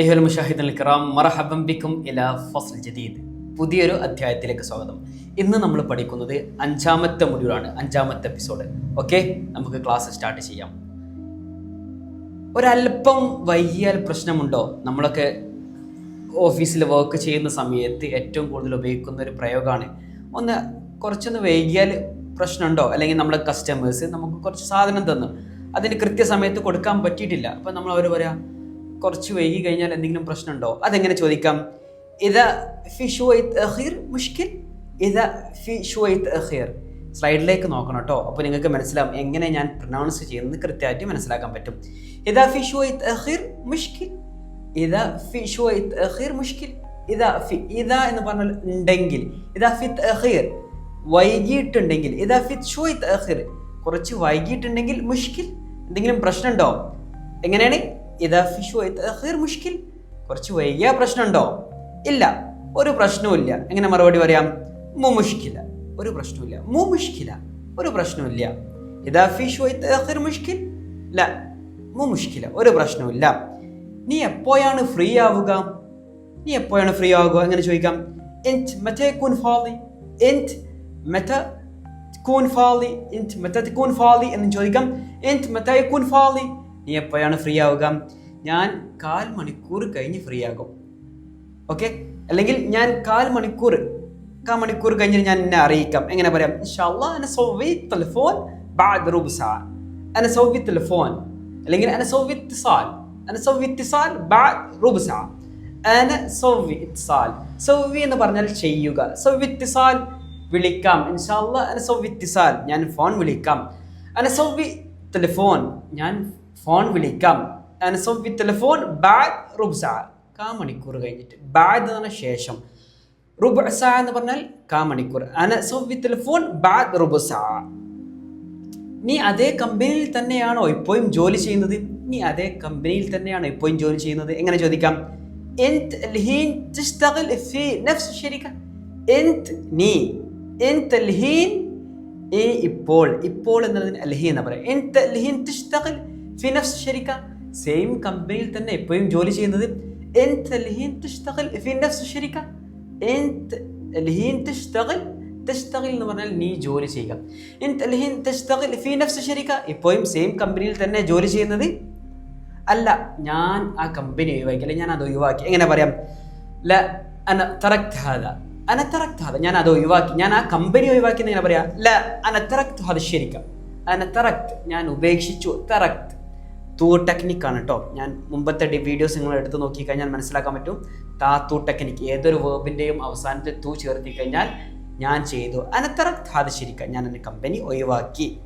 അയ്യോൽ മുഷാഹിദ് കിറാം മറഹബം ബിക്കും ഇല ഫസ്ൽ ജദീദ്. പുതിയൊരു അധ്യായത്തിലേക്ക് സ്വാഗതം. ഇന്ന് നമ്മൾ പഠിക്കുന്നത് അഞ്ചാമത്തെ മൊഡ്യൂളാണ് അഞ്ചാമത്തെ എപ്പിസോഡ്. ഓക്കെ? നമുക്ക് ക്ലാസ് സ്റ്റാർട്ട് ചെയ്യാം. ഒരല്പം വൈകിയാൽ പ്രശ്നമുണ്ടോ? നമ്മളൊക്കെ ഓഫീസിൽ വർക്ക് ചെയ്യുന്ന സമയത്ത് ഏറ്റവും കൂടുതൽ ഉപയോഗിക്കുന്ന ഒരു പ്രയോഗമാണ് ഒന്ന് കുറച്ചൊന്ന് വൈകിയാൽ പ്രശ്നമുണ്ടോ? അല്ലെങ്കിൽ നമ്മളെ കസ്റ്റമേഴ്സ് നമുക്ക് കുറച്ച് സാധനം തന്നു. അതിന് കൃത്യസമയത്ത് കൊടുക്കാൻ പറ്റിയിട്ടില്ല. അപ്പം നമ്മൾ അവർ പറയാം കുറച്ച് വൈകി കഴിഞ്ഞാൽ എന്തെങ്കിലും പ്രശ്നമുണ്ടോ? അതെങ്ങനെ ചോദിക്കാം? ഇത് മുഷ്കിൽ? ഇത് സ്ലൈഡിലേക്ക് നോക്കണം കേട്ടോ. അപ്പോൾ നിങ്ങൾക്ക് മനസ്സിലാവും എങ്ങനെ ഞാൻ പ്രൊനൗൺസ് ചെയ്യുന്നത് കൃത്യമായിട്ട് മനസ്സിലാക്കാൻ പറ്റും. ഇതാ മുഷ്കിൽ? ഇതാ മുഷ്കിൽ? ഇതാ ഫി എന്ന് പറഞ്ഞാൽ ഉണ്ടെങ്കിൽ. ഇതാ ഫിത്ത് അഹീർ വൈകിട്ടുണ്ടെങ്കിൽ ഇതാ ഫിത്ത് ഷുവൈത്ത് അഹീർ കുറച്ച് വൈകിട്ടുണ്ടെങ്കിൽ മുഷ്കിൽ? എന്തെങ്കിലും പ്രശ്നമുണ്ടോ? എങ്ങനെയാണ്? ഇതാ ഫി ഷുവൈത്ത് അഖീർ മുഷ്കിൽ. കുറച്ച് വൈകിയ പ്രശ്നമുണ്ടോ? ഇല്ല. ഒരു പ്രശ്നവുമില്ല എങ്ങനെ മറുപടി പറയാം? മുമുഷ്കില. ഒരു പ്രശ്നവുമില്ല മുമുഷ്കില. ഒരു പ്രശ്നവുമില്ല ഇതാ ഫി ഷുവൈത്ത് അഖീർ മുഷ്കിൽ. ല മുമുഷ്കില. ഒരു പ്രശ്നവുമില്ല നീ എപ്പോഴാണ് ഫ്രീ ആവുക? നീ എപ്പോഴാണ് ഫ്രീ ആവുക? എങ്ങനെ ചോദിക്കാം? എന്റ് മറ്റേ കുൻ ഫാളി എന്റ് മറ്റ കൂൻ ഫാളി എന്റ് മറ്റ കൂൻ ഫാളി എന്ന് ചോദിക്കാം. എന്റ് മറ്റേ കൂൻ ഫാലി നീ എപ്പോഴാണ് ഫ്രീ ആവുക? ഞാൻ കാൽ മണിക്കൂർ കഴിഞ്ഞ് ഫ്രീ ആകും. ഓക്കെ അല്ലെങ്കിൽ ഞാൻ കാൽ മണിക്കൂർ കാൽ മണിക്കൂർ കഴിഞ്ഞ് ഞാൻ എന്നെ അറിയിക്കാം. എങ്ങനെ പറയാം? ടെലിഫോൺ അല്ലെങ്കിൽ എന്ന് പറഞ്ഞാൽ ചെയ്യുക. വിളിക്കാം. ഞാൻ ഫോൺ വിളിക്കാം. ടെലിഫോൺ ഞാൻ ഫോൺ വിളിക്കാം അന സൗവി ടെലിഫോൺ ബാദ് റൂബ് സാ കാ മണിക്കൂർ കഴിഞ്ഞിട്ട് ബാദ് എന്ന് പറഞ്ഞ ശേഷം റുബ സാ എന്ന് പറഞ്ഞാൽ കാ മണിക്കൂർ അന സൗവി ടെലിഫോൺ ബാദ് റുബ സാ നീ അതേ കമ്പനിയിൽ തന്നെയാണോ ഇപ്പോഴും ജോലി ചെയ്യുന്നത് നീ അതേ കമ്പനിയിൽ തന്നെയാണോ ഇപ്പോഴും ജോലി ചെയ്യുന്നത് എങ്ങനെ ചോദിക്കാം എന്ത് الحين تشتغل في نفس الشركة എന്ത് നീ എന്ത് الحين ഈ ഇപ്പോൾ ഇപ്പോൾ എന്നതിന് അൽഹി എന്ന് പറയാം എന്ത് الحين تشتغل في نفس الشركة സെയിം കമ്പനിയിൽ തന്നെ എപ്പോഴും ജോലി ചെയ്യുന്നത് انت الحين تشتغل في نفس الشركة انت الحين تشتغل تشتغل എന്ന് പറഞ്ഞാൽ നീ ജോലി ചെയ്യുക انت الحين تشتغل في نفس الشركة ഇപ്പോഴും സെയിം കമ്പനിയിൽ തന്നെ ജോലി ചെയ്യുന്നത് അല്ല ഞാൻ ആ കമ്പനി ഒഴിവാക്കി അല്ലെങ്കിൽ ഞാൻ അത് ഒഴിവാക്കി എങ്ങനെ പറയാം ല അന തറക്ത് ഹാദ അന തറക്ത് ഹാദ ഞാൻ അത് ഒഴിവാക്കി ഞാൻ ആ കമ്പനി ഒഴിവാക്കി എന്ന് എങ്ങനെ പറയാം ല അന തറക്ത് ഹാദ ശരിക്കാം അന തറക്ത് ഞാൻ ഉപേക്ഷിച്ചു തറക്ത് തൂ ടെക്നിക്കാണ് കേട്ടോ ഞാൻ മുമ്പത്തെ വീഡിയോസ് നിങ്ങൾ എടുത്ത് നോക്കിക്കഴിഞ്ഞാൽ മനസ്സിലാക്കാൻ പറ്റും. താ തൂ ടെക്നിക്ക് ഏതൊരു വേർബിന്റെയും അവസാനത്തെ തൂ ചേർത്തി കഴിഞ്ഞാൽ ഞാൻ ചെയ്തു. അനത്തറ ഹാദ ശരിക്കാം ഞാൻ എന്റെ കമ്പനി ഒഴിവാക്കി.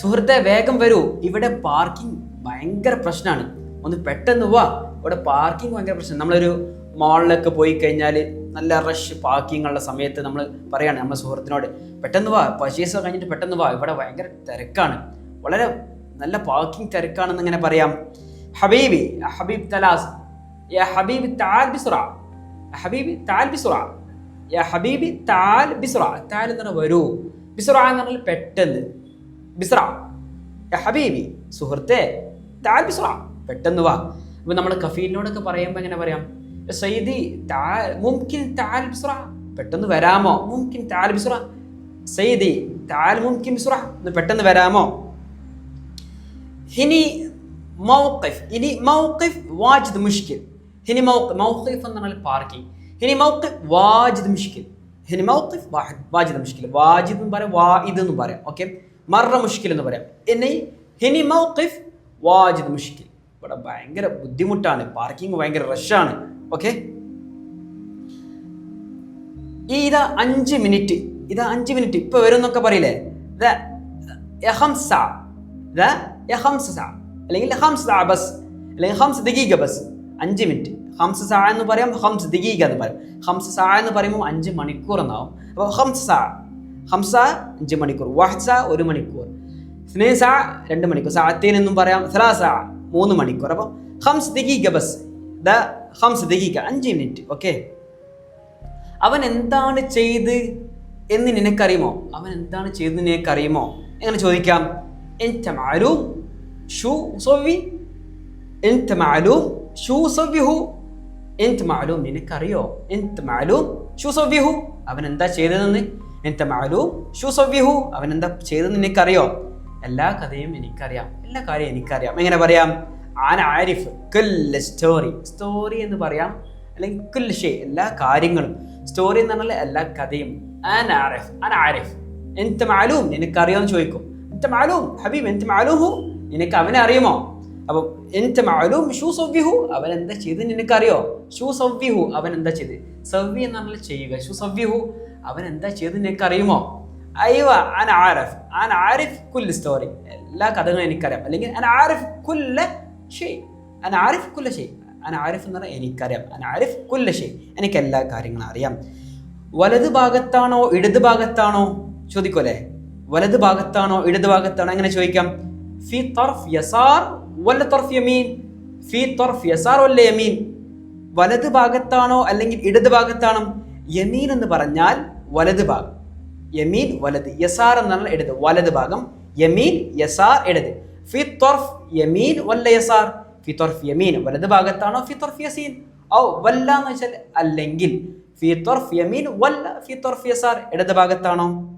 സുഹൃത്തെ വേഗം വരൂ. ഇവിടെ പാർക്കിംഗ് ഭയങ്കര പ്രശ്നമാണ്. ഒന്ന് പെട്ടെന്ന് വാ. ഇവിടെ പാർക്കിംഗ് ഭയങ്കര പ്രശ്നം. നമ്മളൊരു മാളിലൊക്കെ പോയി കഴിഞ്ഞാൽ നല്ല റഷ് പാർക്കിംഗ് ഉള്ള സമയത്ത് നമ്മൾ പറയാണ് നമ്മുടെ സുഹൃത്തിനോട് പെട്ടെന്ന് വാ. പർച്ചേസ് കഴിഞ്ഞിട്ട് പെട്ടെന്ന് വാ. ഇവിടെ ഭയങ്കര തിരക്കാണ്. വളരെ നല്ല പാർക്കിംഗ് തിരക്കാണെന്ന് ഇങ്ങനെ പറയാം. ഹബീബി ഹബീബ് തലാസ് യാ ഹബീബി ബിസുറ ബിസുറ ബിസുറ വരൂ. ബിസുറ എന്ന് പറഞ്ഞാൽ പെട്ടെന്ന്. ബിസ്ര യാ ഹബീബി സുഹൃത്തെ താൽ പെട്ടെന്ന് വാ. അപ്പൊ നമ്മൾ കഫീലിനോടൊക്കെ പറയുമ്പോൾ എങ്ങനെ പറയാം? "യാ സയ്യിദി പെട്ടെന്ന് വരാമോ? മുംകിൻ താൽ ബിസ്ര സയ്യിദി താൽ മുംകിൻ ഒന്ന് പെട്ടെന്ന് വരാമോ? ഇനി മൗഖിഫ് ഇനി മൗഖിഫ് വാജിദ് മുഷ്കിൽ. ഇനി മൗഖിഫ് മൗഖിഫ് എന്ന് പറഞ്ഞാൽ പാർക്കിംഗ്. ഇനി മൗഖിഫ് വാജിദ് മുഷ്കിൽ. ഇനി മൗഖിഫ് വാജിദ് മുഷ്കിൽ. വാജിദ് എന്ന് പറയാം വായിദ് എന്ന് പറയാം ഓക്കെ? മറ മുഷ്കിൽ എന്ന് പറയാം. ഇനി ഹിനി മൗഖിഫ് വാജിദ് മുഷ്കിൽ. ഇവിടെ ഭയങ്കര ബുദ്ധിമുട്ടാണ് പാർക്കിംഗ് ഭയങ്കര റഷാണ് ഓക്കെ? ഈ ഇതാ അഞ്ച് മിനിറ്റ് ഇതാ അഞ്ച് മിനിറ്റ് ഇപ്പൊ വരും എന്നൊക്കെ പറയില്ലേ? ദാ യഹംസ ദാ യ ഹംസ സ. അല്ലെങ്കിൽ ഹംസ സ ബസ്. അല്ലെങ്കിൽ ഹംസ ദിഗീഗ ബസ്. അഞ്ച് മിനിറ്റ്. ഹംസ സ എന്ന് പറയുമ്പോൾ ഹംസ ദിഗീഗ എന്ന് പറയും. ഹംസ സ എന്ന് പറയുമ്പോൾ അഞ്ച് മണിക്കൂർ എന്നാവും. അപ്പോൾ ഹംസ സ. ഹംസ അഞ്ച് മണിക്കൂർ. വഹ്സ ഒരു മണിക്കൂർ. സ്നേ സ രണ്ട് മണിക്കൂർ. സാത്തേൻ എന്നും പറയാം സലാസ മൂന്ന് മണിക്കൂർ. അപ്പോൾ ഹംസ് ദിഗീഗ ബസ്. ദ ഹംസ് ദിഗീഗ അഞ്ച് മിനിറ്റ്. ഓക്കെ? അവൻ എന്താണ് ചെയ്ത് എന്ന് നിനക്കറിയുമോ? അവൻ എന്താണ് ചെയ്തത് നിനക്കറിയുമോ? എങ്ങനെ ചോദിക്കാം? എന്റെ മാരും شو مسوي انت معلوم ഷൂ സവ്യഹു എന്ത് മാലൂം നിനക്കറിയോ എന്ത് മാലൂം ഷൂ സവ്യഹു അവൻ എന്താ ചെയ്തതെന്ന് എന്ത് മാലൂം ഷൂ സവ്യഹു അവൻ എന്താ ചെയ്തതെന്ന് നിനക്കറിയോ എല്ലാ കഥയും എനിക്കറിയാം എല്ലാ കാര്യവും എനിക്കറിയാം എങ്ങനെ പറയാം ആൻ ആരിഫ് കുല്ല സ്റ്റോറി സ്റ്റോറി എന്ന് പറയാം അല്ലെങ്കിൽ കുൽ ഷേ എല്ലാ കാര്യങ്ങളും സ്റ്റോറി എന്ന് പറഞ്ഞാൽ എല്ലാ കഥയും ആൻ ആരിഫ് ആൻ ആരിഫ് എന്ത് മാലൂം നിനക്കറിയാമെന്ന് ചോദിക്കും എന്ത് മാലൂം ഹബീബ് എന്ത് മാലൂഹു നിനക്ക് അവനെ അറിയുമോ അപ്പം എന്റെ മകളും ഷൂ സവ്യഹു അവൻ എന്താ ചെയ്ത് നിനക്കറിയോ? ഷൂ സവ്യഹു അവൻ എന്താ ചെയ്ത് സവ്യ എന്ന് പറഞ്ഞാൽ ചെയ്യുക. ഷൂ സവ്യഹു അവൻ എന്താ ചെയ്ത് നിനക്ക് അറിയുമോ അയ്യോ അൻ ആരഫ് അൻ ആരിഫ് കുൽ സ്റ്റോറി. എല്ലാ കഥകളും എനിക്കറിയാം. അല്ലെങ്കിൽ അൻ ആരിഫ് കുല്ല ഷെയ് അൻ ആരിഫ് കുല്ല ഷെയ് അൻ ആരിഫ് എന്ന് പറഞ്ഞാൽ എനിക്കറിയാം. അൻ ആരിഫ് കുല്ല ഷെയ് എനിക്ക് എല്ലാ കാര്യങ്ങളും അറിയാം. വലത് ഭാഗത്താണോ ഇടത് ഭാഗത്താണോ? ചോദിക്കോലേ വലത് ഭാഗത്താണോ ഇടത് ഭാഗത്താണോ? എങ്ങനെ ചോദിക്കാം? ഫി طرف يسار ولا طرف يمين؟ في طرف يسار ولا يمين؟ വലത് ഭാഗത്താണോ അല്ലെങ്കിൽ ഇടത് ഭാഗത്താണോ? യമീൻ എന്ന് പറഞ്ഞാൽ വലത് ഭാഗം. യമീൻ വലത് യസാർ എന്നാണ് ഇടത്. വലത് ഭാഗം യമീൻ യസാർ ഇടത്. ഫി ത്വർഫ് യമീൻ വല്ല യസാർ? ഫി ത്വർഫ് യമീൻ. വലത് ഭാഗത്താണോ? ഫി ത്വർഫ് യസീൻ. ഔ വല്ല എന്ന് വെച്ചാൽ അല്ലെങ്കിൽ ഫി ത്വർഫ് യമീൻ വല്ല ഫി ത്വർഫ് യസാർ ഇടത് ഭാഗത്താണോ?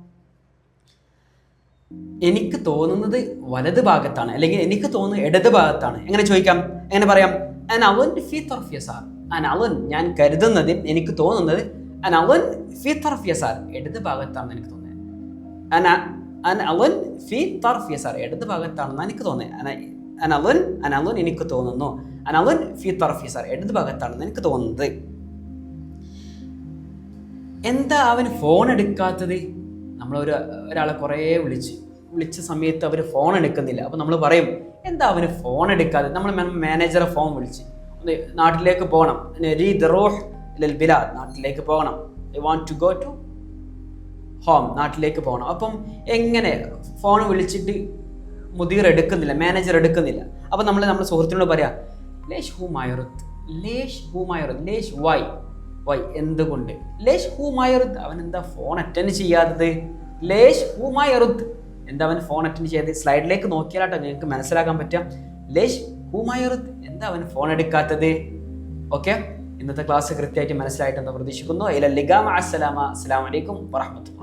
എനിക്ക് തോന്നുന്നത് വലത് ഭാഗത്താണ് അല്ലെങ്കിൽ എനിക്ക് തോന്നുന്നത് ഇടത് ഭാഗത്താണ്. എങ്ങനെ ചോദിക്കാം? എങ്ങനെ പറയാം? അൻ അവൻ ഫി ത്വർഫ് യസാർ അൻ അവൻ ഞാൻ കരുതുന്നത് എനിക്ക് തോന്നുന്നത് അൻ അവൻ ഫി ത്വർഫ് യസാർ ഇടത് ഭാഗത്താണെന്ന് എനിക്ക് തോന്നുന്നത്. അൻ അവൻ ഫി ത്വർഫ് യസാർ ഇടത് ഭാഗത്താണെന്ന് എനിക്ക് തോന്നുന്നത്. അൻ അവൻ അൻ അവൻ എനിക്ക് തോന്നുന്നു. അൻ അവൻ ഫി ത്വർഫ് യസാർ ഇടത് ഭാഗത്താണെന്ന് എനിക്ക് തോന്നുന്നത്. എന്താ അവൻ ഫോൺ എടുക്കാത്തത്? നമ്മൾ ഒരു ഒരാളെ കുറേ വിളിച്ച് വിളിച്ച സമയത്ത് അവർ ഫോൺ എടുക്കുന്നില്ല. അപ്പോൾ നമ്മൾ പറയും എന്താ അവന് ഫോൺ എടുക്കാതെ? നമ്മൾ മാനേജറെ ഫോൺ വിളിച്ച് നാട്ടിലേക്ക് പോകണം. രീ നാട്ടിലേക്ക് പോകണം. I want to go to home നാട്ടിലേക്ക് പോകണം. അപ്പം എങ്ങനെ? ഫോൺ വിളിച്ചിട്ട് മുതിർ എടുക്കുന്നില്ല മാനേജർ എടുക്കുന്നില്ല. അപ്പം നമ്മൾ നമ്മുടെ സുഹൃത്തിനോട് പറയാം ലേഷ് ഹൂമായുറത്ത് ലേഷ് ഹൂമായുറത്ത് ലേഷ് വൈ. വൈ എന്തുകൊണ്ട്? ലേശ് ഹൂമായറുദ് അവൻ എന്താ ഫോൺ അറ്റൻഡ് ചെയ്യാത്തത്? ലേശ് ഹൂമായറുദ് എന്താ അവൻ ഫോൺ അറ്റൻഡ് ചെയ്തത്? സ്ലൈഡിലേക്ക് നോക്കിയാലാട്ടോ നിങ്ങൾക്ക് മനസ്സിലാക്കാൻ പറ്റാം. ലേശ് ഹൂമായറുദ് എന്താ അവൻ ഫോൺ എടുക്കാത്തത്? ഓക്കെ ഇന്നത്തെ ക്ലാസ് കൃത്യമായിട്ട് മനസ്സിലായിട്ട് എന്താ പ്രതീക്ഷിക്കുന്നു? ഇല ലിഗാം അസ്സലാമ. അസ്സലാമലൈക്കും വറഹമത്തുള്ള